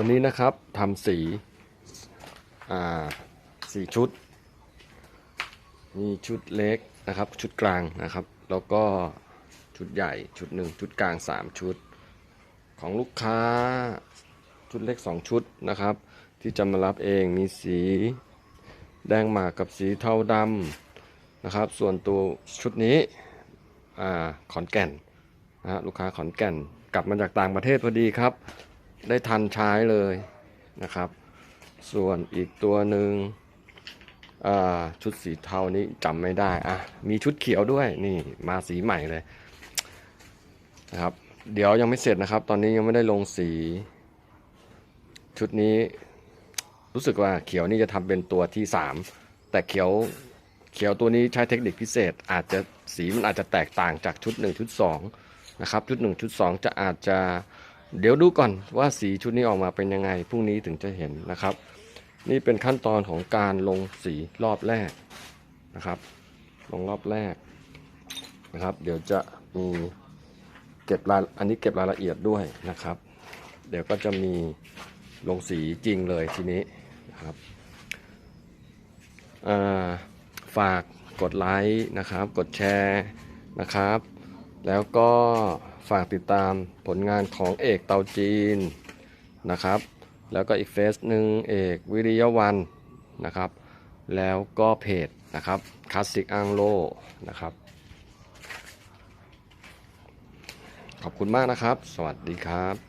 วันนี้นะครับทำสีอ่าสีชุด มีชุดเล็กนะครับ ชุดกลางนะครับ แล้วก็ชุดใหญ่ชุดหนึ่งชุดกลาง 3 ชุด ของลูกค้าชุดเล็ก 2 ชุดนะครับ ที่จะมารับเองมีสีแดงหมากกับสีเทาดำนะครับ ส่วนตัวชุดนี้อขอนแก่นนะฮะลูกค้าขอนแก่นกลับมาจากต่างประเทศพอดีครับ ได้ทันใช้เลยนะครับ ส่วนอีกตัวหนึ่งชุดสีเทานี้จำไม่ได้อะมีชุดเขียวด้วยนี่มาสีใหม่เลยนะครับ เดี๋ยวยังไม่เสร็จนะครับ ตอนนี้ยังไม่ได้ลงสี ชุดนี้รู้สึกว่าเขียวนี่จะทำเป็นตัวที่ 3 แต่เขียวเขียวตัวนี้ใช้เทคนิคพิเศษ อาจจะสีมันอาจจะแตกต่างจากชุด 1 ชุด2นะครับชุด 1 ชุด 2 จะอาจจะ เดี๋ยวดูก่อนว่าสีชุดนี้ออกมาเป็นยังไงพรุ่งนี้ถึงจะเห็นนะครับ นี่เป็นขั้นตอนของการลงสีรอบแรกนะครับ ลงรอบแรกนะครับ เดี๋ยวจะมีเก็บรายอันนี้เก็บรายละเอียดด้วยนะครับ เดี๋ยวก็จะมีลงสีจริงเลยทีนี้นะครับาฝากกดไลค์นะครับ กดแชร์นะครับ แล้วก็ ฝากติดตามผลงานของเอกเตาจีนนะครับ แล้วก็อีกเฟซหนึ่งเอกวิริยวันนะครับ แล้วก็เพจนะครับคลาสสิกอังโลนะครับ ขอบคุณมากนะครับ สวัสดีครับ